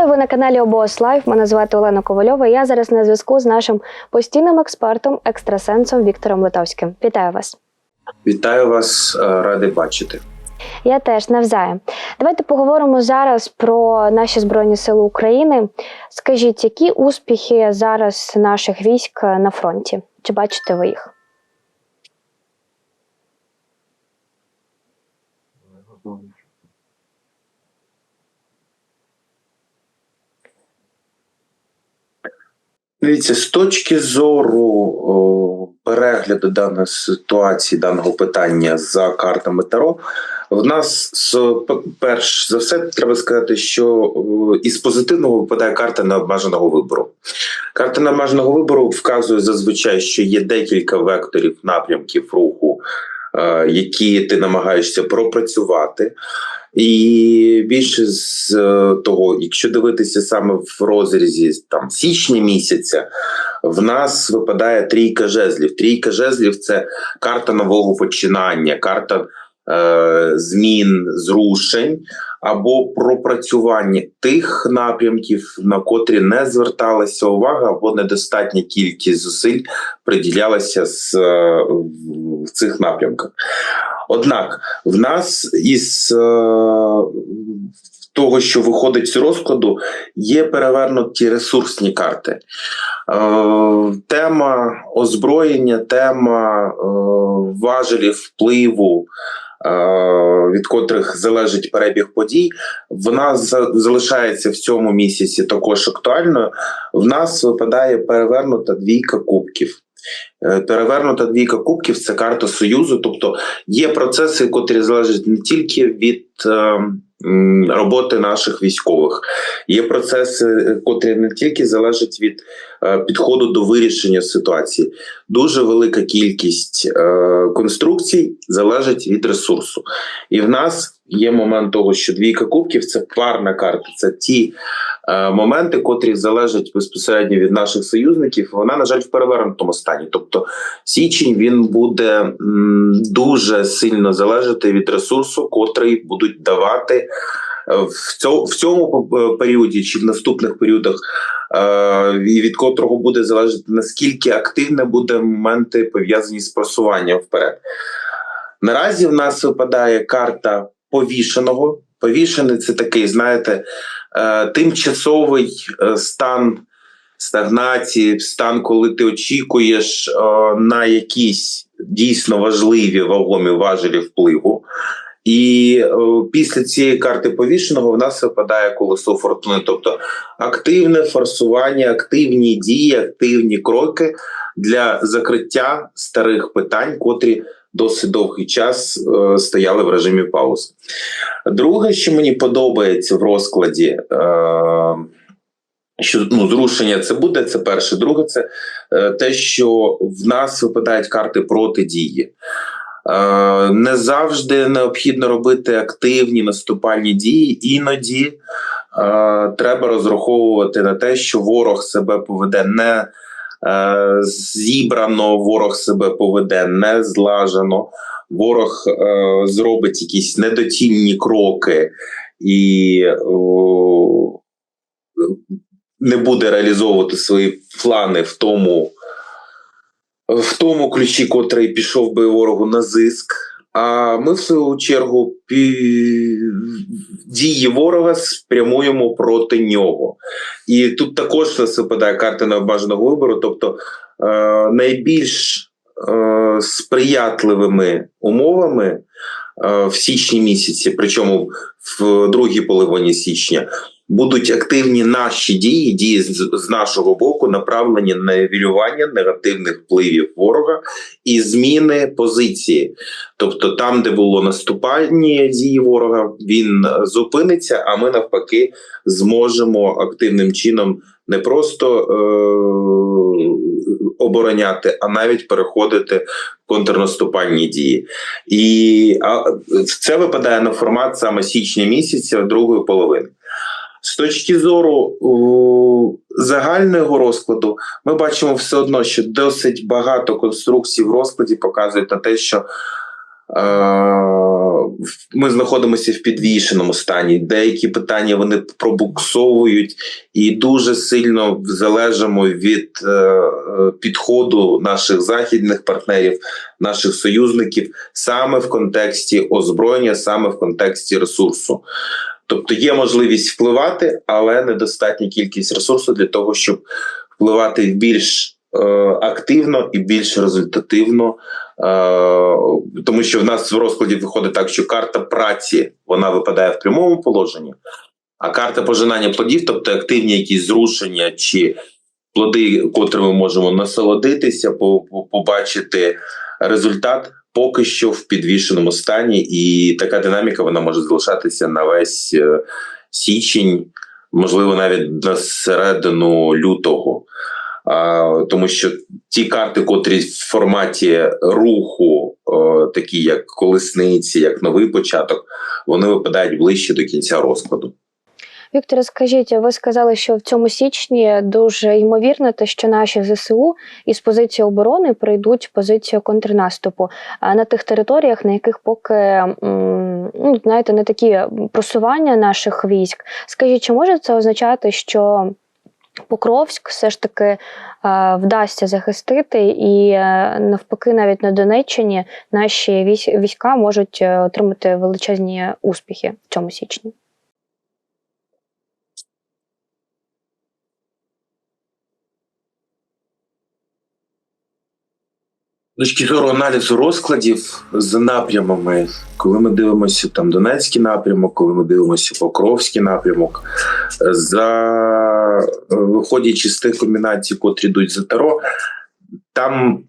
Вітаю ви на каналі Обос Лайф. Мене звати Олена Ковальова. Я зараз на зв'язку з нашим постійним експертом, екстрасенсом Віктором Литовським. Вітаю вас. Вітаю вас, е, радий бачити. Я теж навзаєм. Давайте поговоримо зараз про наші збройні сили України. Скажіть, які успіхи зараз наших військ на фронті? Чи бачите ви їх? Дивіться, з точки зору о, перегляду даної ситуації, даного питання за картами Таро, в нас перш за все треба сказати, що із позитивного випадає карта необмеженого вибору. Карта необмеженого вибору вказує зазвичай, що є декілька векторів напрямків руху, які ти намагаєшся пропрацювати. І більше з е, того, якщо дивитися саме в розрізі там січня місяця, в нас випадає трійка жезлів. Трійка жезлів це карта нового починання, карта е, змін, зрушень або пропрацювання тих напрямків, на котрі не зверталася увага, або недостатня кількість зусиль приділялася з, е, в- цих напрямках. Однак в нас із е, того, що виходить з розкладу, є перевернуті ресурсні карти. Е, тема озброєння, тема е, важелів впливу. Е, Від котрих залежить перебіг подій, вона за- залишається в цьому місяці також актуальною. В нас випадає перевернута двійка кубків. Е, Перевернута двійка кубків це карта союзу, тобто є процеси, котрі залежать не тільки від е, м, роботи наших військових, є процеси, е, котрі не тільки залежать від е, підходу до вирішення ситуації. Дуже велика кількість е, конструкцій залежить від ресурсу. І в нас є момент того, що двійка кубків це парна карта, це ті. е, Моменти, котрі залежать безпосередньо від наших союзників, вона на жаль в перевернутому стані. Тобто січень він буде м, дуже сильно залежати від ресурсу, котрий будуть давати е, в цьому, в цьому е, періоді чи в наступних періодах, е, від котрого буде залежати наскільки активне буде моменти пов'язані з просуванням вперед. Наразі в нас випадає карта повішеного. Повішений це такий, знаєте, е, тимчасовий е, стан стагнації, стан, коли ти очікуєш е, на якісь дійсно важливі вагомі важелі впливу. І після цієї карти повішеного в нас випадає колесо фортуни, тобто активне форсування, активні дії, активні кроки для закриття старих питань, котрі досить довгий час е, стояли в режимі пауз. Друге, що мені подобається в розкладі. Е, що ну, зрушення це буде, це перше. Друге, це е, те, що в нас випадають карти протидії. Не завжди необхідно робити активні наступальні дії. Іноді треба розраховувати на те, що ворог себе поведе не зібрано, ворог себе поведе не злажено, ворог е, зробить якісь недоцільні кроки і. не буде реалізовувати свої плани в тому, в тому ключі, котрий пішов би ворогу на зиск. А ми, в свою чергу, пі... дії ворога спрямуємо проти нього. І тут також нас випадає карта необмеженого вибору, тобто е, найбільш е, сприятливими умовами е, в січні місяці, причому в другій половині січня, будуть активні наші дії, дії з, нашого боку, направлені на нівелювання негативних впливів ворога і зміни позиції. Тобто, там, де було наступальні дії ворога, він зупиниться, а ми навпаки зможемо активним чином не просто е- обороняти, а навіть переходити контрнаступальні дії. І а, це випадає на формат саме січня місяця, другої половини. З точки зору загального розкладу, ми бачимо все одно, що досить багато конструкцій в розкладі показують на те, що Ми знаходимося в підвішеному стані. Деякі питання вони пробуксовують і дуже сильно залежимо від е, е, підходу наших західних партнерів, наших союзників саме в контексті озброєння, саме в контексті ресурсу. Тобто є можливість впливати, але недостатня кількість ресурсу для того, щоб впливати більш е, активно і більш результативно. Е, тому що в нас в розкладі виходить так, що карта праці вона випадає в прямому положенні, а карта пожинання плодів, тобто активні якісь зрушення чи плоди, котрими ми можемо насолодитися, по- по- побачити результат. Поки що в підвішеному стані, і така динаміка вона може залишатися на весь е, січень, можливо, навіть на середину лютого. Тому що ті карти, котрі в форматі руху, о, такі як колесниці, як новий початок, вони випадають ближче до кінця розкладу. Віктор, скажіть, ви сказали, що в цьому січні дуже ймовірно те, що наші ЗСУ із позиції оборони прийдуть позицію контрнаступу на тих територіях, на яких поки ну, знаєте, не такі просування наших військ. Скажіть, чи може це означати, що Покровськ все ж таки вдасться захистити, і е, навпаки, навіть на Донеччині наші військ- війська можуть е, отримати величезні успіхи в цьому січні? Точки зору аналізу розкладів за напрямами, коли ми дивимося там Донецький напрямок, коли ми дивимося Покровський напрямок, за виходячи з тих комбінацій, котрі йдуть за Таро, там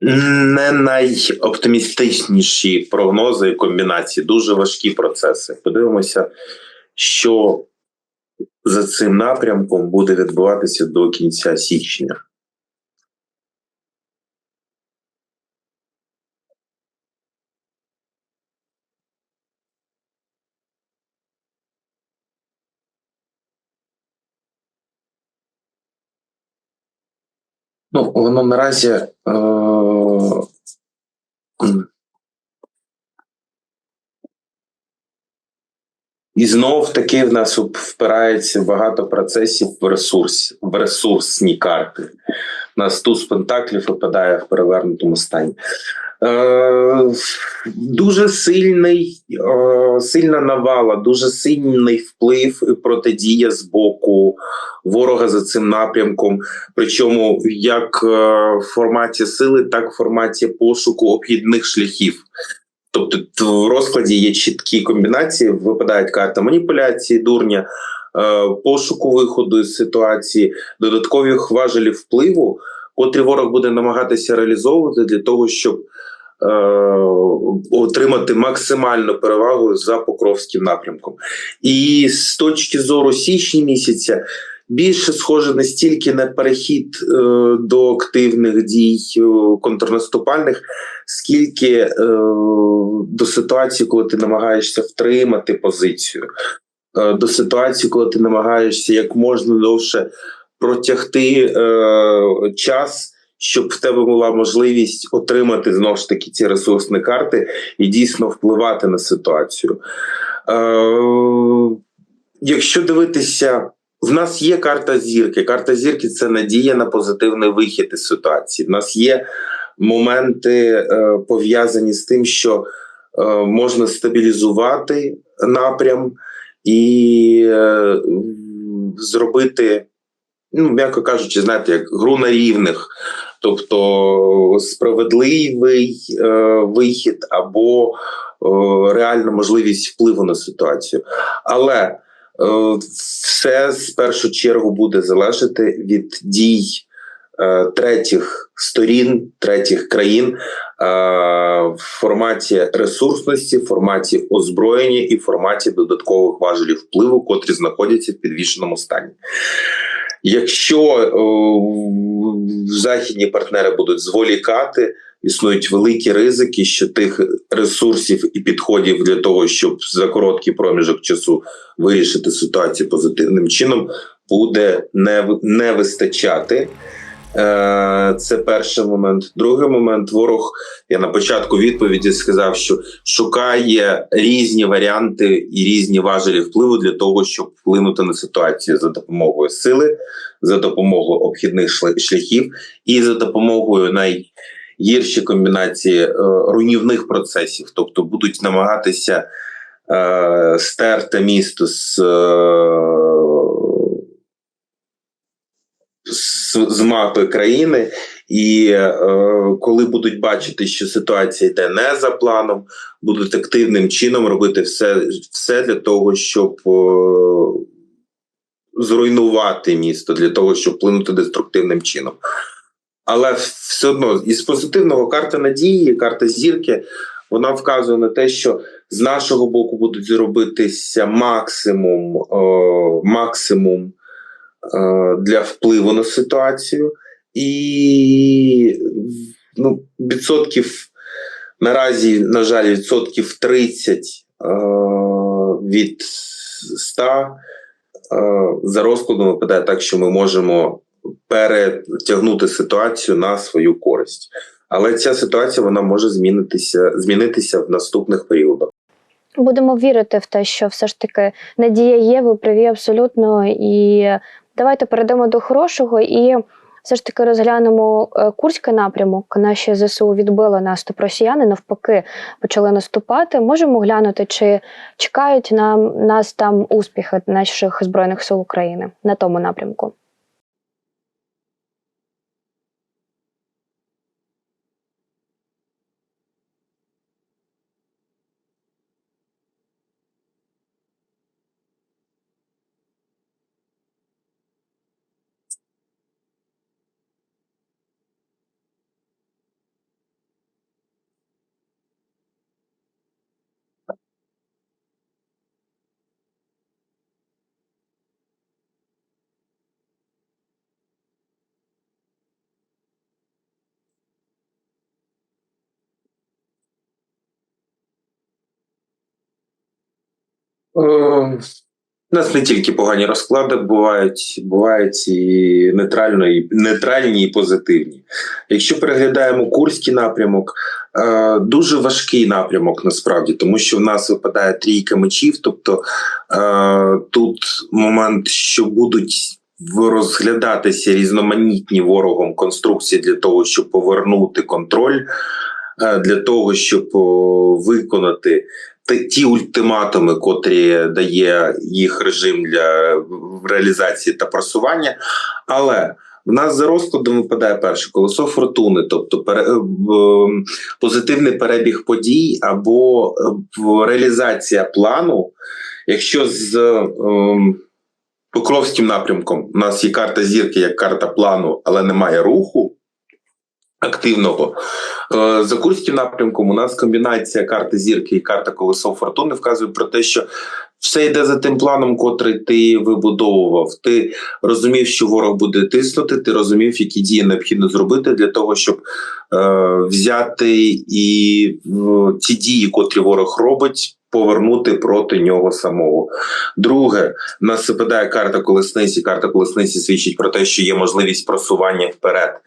не найоптимістичніші прогнози і комбінації, дуже важкі процеси. Подивимося, що за цим напрямком буде відбуватися до кінця січня. Ну, воно наразі. Е- і знов таки в нас впирається багато процесів в ресурс, в ресурсні карти. У нас туз пентаклів випадає в перевернутому стані. Е, дуже сильний, е, сильна навала, дуже сильний вплив і протидія з боку ворога за цим напрямком. Причому як е, в форматі сили, так в форматі пошуку обхідних шляхів. Тобто в розкладі є чіткі комбінації, випадають карта маніпуляції, дурня, пошуку виходу із ситуації, додаткових важелів впливу, котрі ворог буде намагатися реалізовувати для того, щоб отримати максимальну перевагу за Покровським напрямком. І з точки зору січня місяця більше схоже не стільки на перехід е, до активних дій е, контрнаступальних, скільки е, до ситуації, коли ти намагаєшся втримати позицію, е, до ситуації, коли ти намагаєшся як можна довше протягти е, час. Щоб в тебе була можливість отримати знову ж таки ці ресурсні карти і дійсно впливати на ситуацію. Е, якщо дивитися, в нас є карта зірки. Карта зірки це надія на позитивний вихід із ситуації. В нас є моменти е, пов'язані з тим, що е, можна стабілізувати напрям і е, зробити, ну, м'яко кажучи, знаєте, як гру на рівних. Тобто справедливий е, вихід або е, реальна можливість впливу на ситуацію. Але е, все з першу чергу буде залежати від дій е, третіх сторін, третіх країн е, в форматі ресурсності, в форматі озброєння і в форматі додаткових важелів впливу, котрі знаходяться в підвішеному стані. Якщо е, західні партнери будуть зволікати, існують великі ризики, що тих ресурсів і підходів для того, щоб за короткий проміжок часу вирішити ситуацію позитивним чином, буде не, не вистачати. Е, Це перший момент. Другий момент ворог. Я на початку відповіді сказав, що шукає різні варіанти і різні важелі впливу для того, щоб вплинути на ситуацію за допомогою сили, за допомогою обхідних шляхів і за допомогою найгірші комбінації е, руйнівних процесів, тобто будуть намагатися е, стерти місто з. е, з, мапи країни, і е, коли будуть бачити, що ситуація йде не за планом, будуть активним чином робити все, все для того, щоб е, зруйнувати місто, для того, щоб вплинути деструктивним чином. Але все одно із позитивного карта надії, карта зірки, вона вказує на те, що з нашого боку будуть зробитися максимум, е, максимум для впливу на ситуацію, і ну, відсотків наразі, на жаль, відсотків 30 е, від 100 е, за розкладом випадає так, що ми можемо перетягнути ситуацію на свою користь. Але ця ситуація вона може змінитися, змінитися в наступних періодах. Будемо вірити в те, що все ж таки надія є, ви праві абсолютно. І давайте перейдемо до хорошого і все ж таки розглянемо е, Курський напрямок. Наші ЗСУ відбили наступ росіяни, навпаки, почали наступати. Можемо глянути, чи чекають нам нас там успіхи наших збройних сил України на тому напрямку. У нас не тільки погані розклади бувають, бувають і нейтрально, і нейтральні, і позитивні. Якщо переглядаємо Курський напрямок, е, дуже важкий напрямок насправді, тому що в нас випадає трійка мечів. Тобто е, тут момент, що будуть розглядатися різноманітні ворогом конструкції для того, щоб повернути контроль, е, для того, щоб виконати ті ультиматуми, котрі дає їх режим для реалізації та просування. Але в нас за розкладом випадає перше колесо фортуни, тобто пере, е, позитивний перебіг подій або е, реалізація плану. Якщо з ем, Покровським напрямком у нас є карта зірки як карта плану, але немає руху активного. Е, За Курським напрямком у нас комбінація карти зірки і карта колесо фортуни вказує про те, що все йде за тим планом, котрий ти вибудовував. Ти розумів, що ворог буде тиснути, ти розумів, які дії необхідно зробити для того, щоб е, взяти і е, ті дії, котрі ворог робить, повернути проти нього самого. Друге, нас випадає карта колесниці. Карта колесниці свідчить про те, що є можливість просування вперед. Е,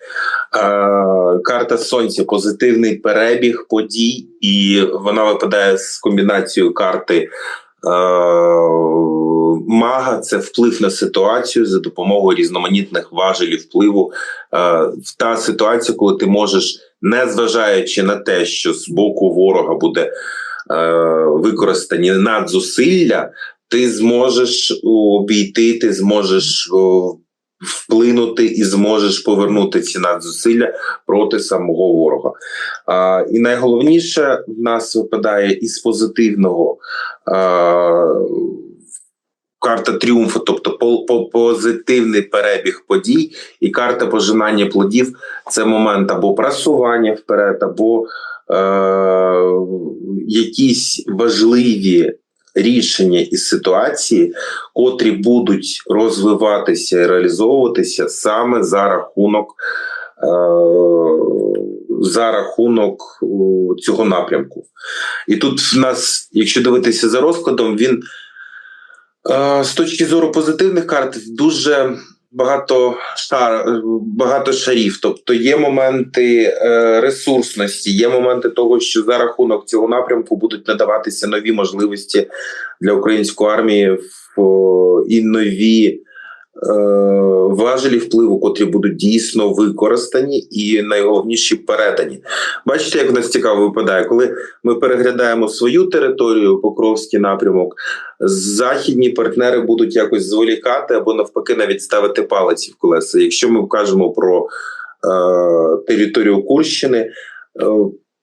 карта сонця позитивний перебіг подій, і вона випадає з комбінацією карти. е, Мага це вплив на ситуацію за допомогою різноманітних важелів впливу е, в та ситуація, коли ти можеш, не зважаючи на те, що з боку ворога буде використані надзусилля, ти зможеш обійти, ти зможеш вплинути і зможеш повернути ці надзусилля проти самого ворога. І найголовніше в нас випадає із позитивного а, карта тріумфу, тобто по, по, позитивний перебіг подій, і карта пожинання плодів це момент або просування вперед, або е, якісь важливі рішення із ситуації, котрі будуть розвиватися і реалізовуватися саме за рахунок. е, За рахунок цього напрямку. І тут в нас, якщо дивитися за розкладом, він е, з точки зору позитивних карт дуже багато шар, багато шарів. Тобто є моменти е, ресурсності, є моменти того, що за рахунок цього напрямку будуть надаватися нові можливості для української армії в, і нові. Е, Важелі впливу, котрі будуть дійсно використані і найголовніше передані. Бачите, як в нас цікаво випадає, коли ми переглядаємо свою територію, Покровський напрямок, західні партнери будуть якось зволікати або навпаки навіть ставити палиці в колеса. Якщо ми кажемо про е, територію Курщини, е,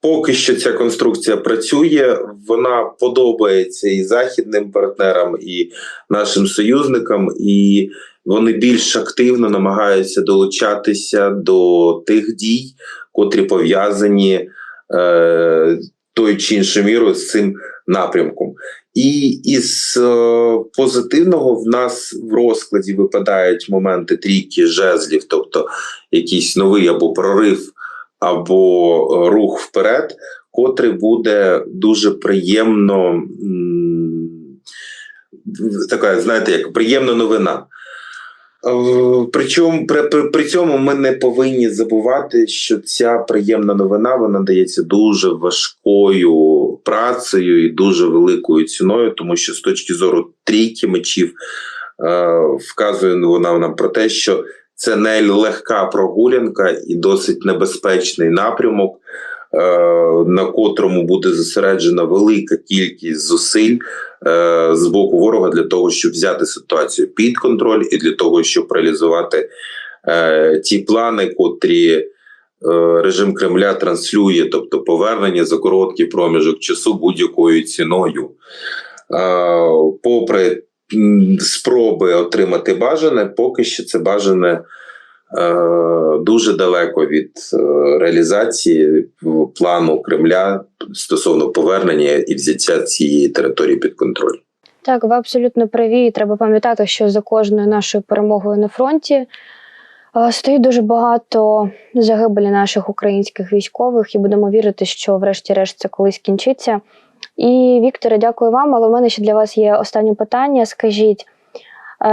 поки що ця конструкція працює, вона подобається і західним партнерам, і нашим союзникам, і вони більш активно намагаються долучатися до тих дій, котрі пов'язані е, тою чи іншою мірою з цим напрямком. І із е, позитивного в нас в розкладі випадають моменти трійки жезлів, тобто якийсь новий або прорив, або е, рух вперед, котрий буде дуже приємно. Така, знаєте, як приємна новина. Е, Причому при, при, при цьому ми не повинні забувати, що ця приємна новина вона дається дуже важкою працею і дуже великою ціною, тому що з точки зору трійки мечів е, вказує вона нам про те, що це не легка прогулянка і досить небезпечний напрямок, на котрому буде зосереджена велика кількість зусиль е, з боку ворога для того, щоб взяти ситуацію під контроль, і для того, щоб реалізувати е, ті плани, котрі е, режим Кремля транслює, тобто повернення за короткий проміжок часу будь-якою ціною. Е, попри спроби отримати бажане, поки що це бажане. Е, Дуже далеко від е, реалізації плану Кремля стосовно повернення і взяття цієї території під контроль. Так, ви абсолютно праві. Треба пам'ятати, що за кожною нашою перемогою на фронті е, стоїть дуже багато загибелі наших українських військових, і будемо вірити, що врешті-решт це колись кінчиться. І Вікторе, дякую вам. Але в мене ще для вас є останнє питання. Скажіть,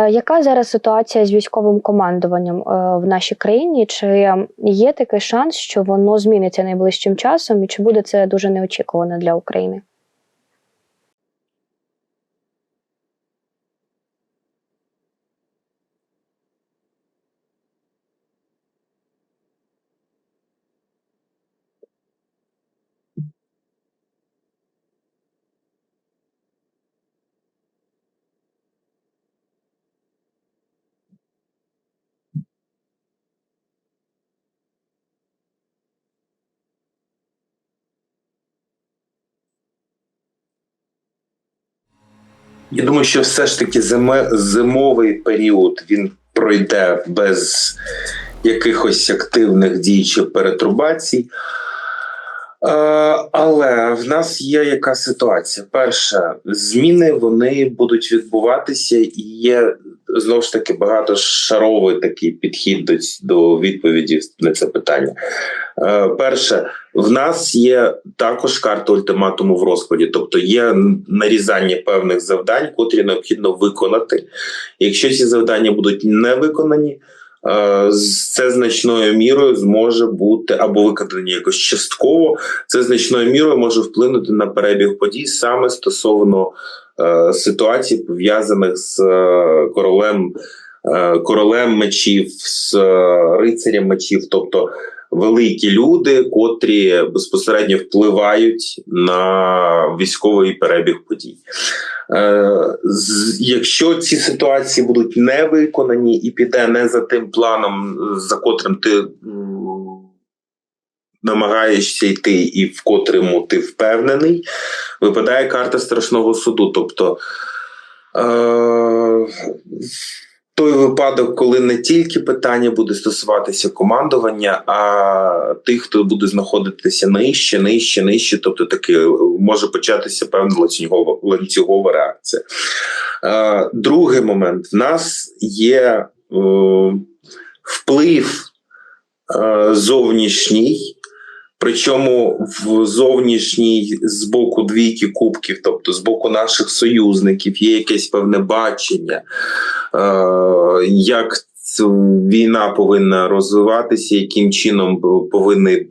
яка зараз ситуація з військовим командуванням е, в нашій країні? Чи є такий шанс, що воно зміниться найближчим часом, і чи буде це дуже неочікувано для України? Я думаю, що все ж таки зимовий період він пройде без якихось активних дій чи перетрубацій. Е, але в нас є яка ситуація? Перше, зміни вони будуть відбуватися, і є знову ж таки багатошаровий такий підхід до, до відповіді на це питання. Е, перше, в нас є також карта ультиматуму в розкладі, тобто є нарізання певних завдань, котрі необхідно виконати. Якщо ці завдання будуть не виконані, це значною мірою зможе бути або виконані якось частково. Це значною мірою може вплинути на перебіг подій саме стосовно е, ситуацій, пов'язаних з е, королем, е, королем мечів, з е, рицарем мечів, тобто великі люди, котрі безпосередньо впливають на військовий перебіг подій. Е, Якщо ці ситуації будуть не виконані і піде не за тим планом, за котрим ти намагаєшся йти, і в котрому ти впевнений, випадає карта страшного суду. Тобто е, той випадок, коли не тільки питання буде стосуватися командування, а тих, хто буде знаходитися нижче, нижче, нижче, тобто таки може початися певна ланцюгова, ланцюгова реакція. Е, другий момент: в нас є е, вплив е, зовнішній. Причому в зовнішній з боку двійки кубків, тобто з боку наших союзників, є якесь певне бачення, е, як війна повинна розвиватися, яким чином повинні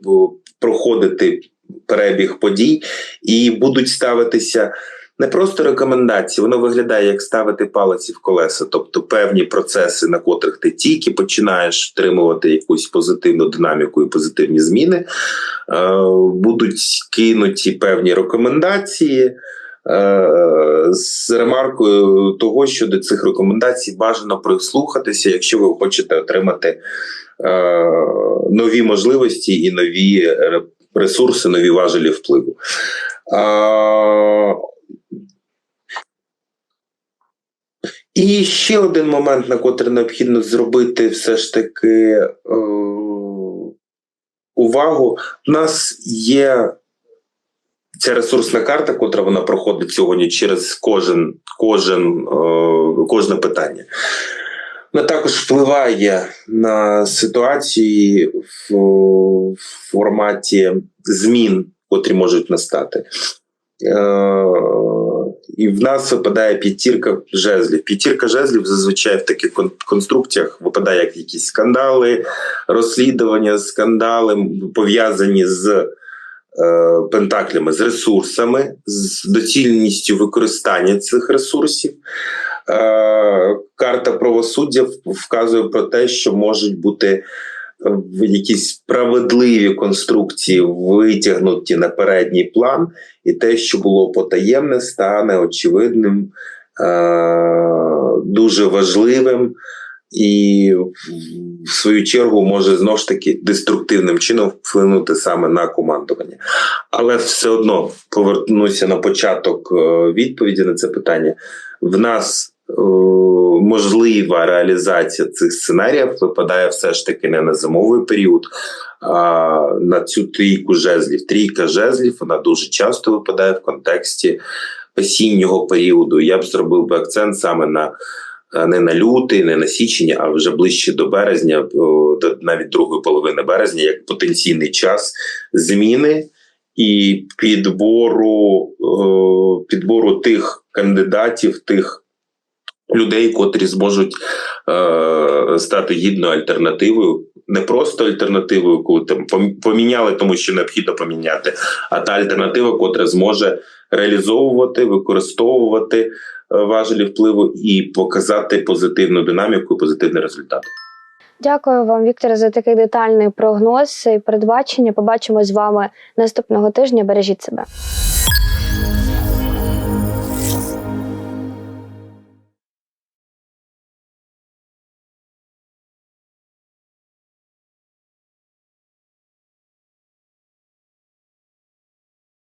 проходити перебіг подій, і будуть ставитися не просто рекомендації, воно виглядає як ставити палиці в колеса, тобто певні процеси, на котрих ти тільки починаєш втримувати якусь позитивну динаміку і позитивні зміни, е, будуть кинуті певні рекомендації. е, З ремаркою того, що до цих рекомендацій бажано прислухатися, якщо ви хочете отримати е, нові можливості і нові ресурси, нові важелі впливу. А, І ще один момент, на котрий необхідно зробити все ж таки е, увагу. У нас є ця ресурсна карта, котра вона проходить сьогодні через кожен, кожен, е, кожне питання. Вона також впливає на ситуації в, в форматі змін, котрі можуть настати. Е, і в нас випадає п'ятірка жезлів. П'ятірка жезлів зазвичай в таких конструкціях випадає як якісь скандали, розслідування, скандали пов'язані з е, пентаклями, з ресурсами, з доцільністю використання цих ресурсів. Е, карта правосуддя вказує про те, що можуть бути в якісь справедливі конструкції витягнуті на передній план, і те, що було потаємне, стане очевидним, е- дуже важливим. І в свою чергу може знову ж таки деструктивним чином вплинути саме на командування. Але все одно повернуся на початок е, відповіді на це питання. В нас можлива реалізація цих сценаріїв випадає все ж таки не на зимовий період, а на цю трійку жезлів. Трійка жезлів вона дуже часто випадає в контексті осіннього періоду. Я б зробив би акцент саме на е, не на лютий, не на січень, а вже ближче до березня, до навіть другої половини березня, як потенційний час зміни і підбору, е, підбору тих кандидатів, тих людей, котрі зможуть е, стати гідною альтернативою. Не просто альтернативою, коли там поміняли, тому що необхідно поміняти, а та альтернатива, котра зможе реалізовувати, використовувати е, важелі впливу і показати позитивну динаміку і позитивний результат. Дякую вам, Вікторе, за такий детальний прогноз і передбачення. Побачимо з вами наступного тижня. Бережіть себе.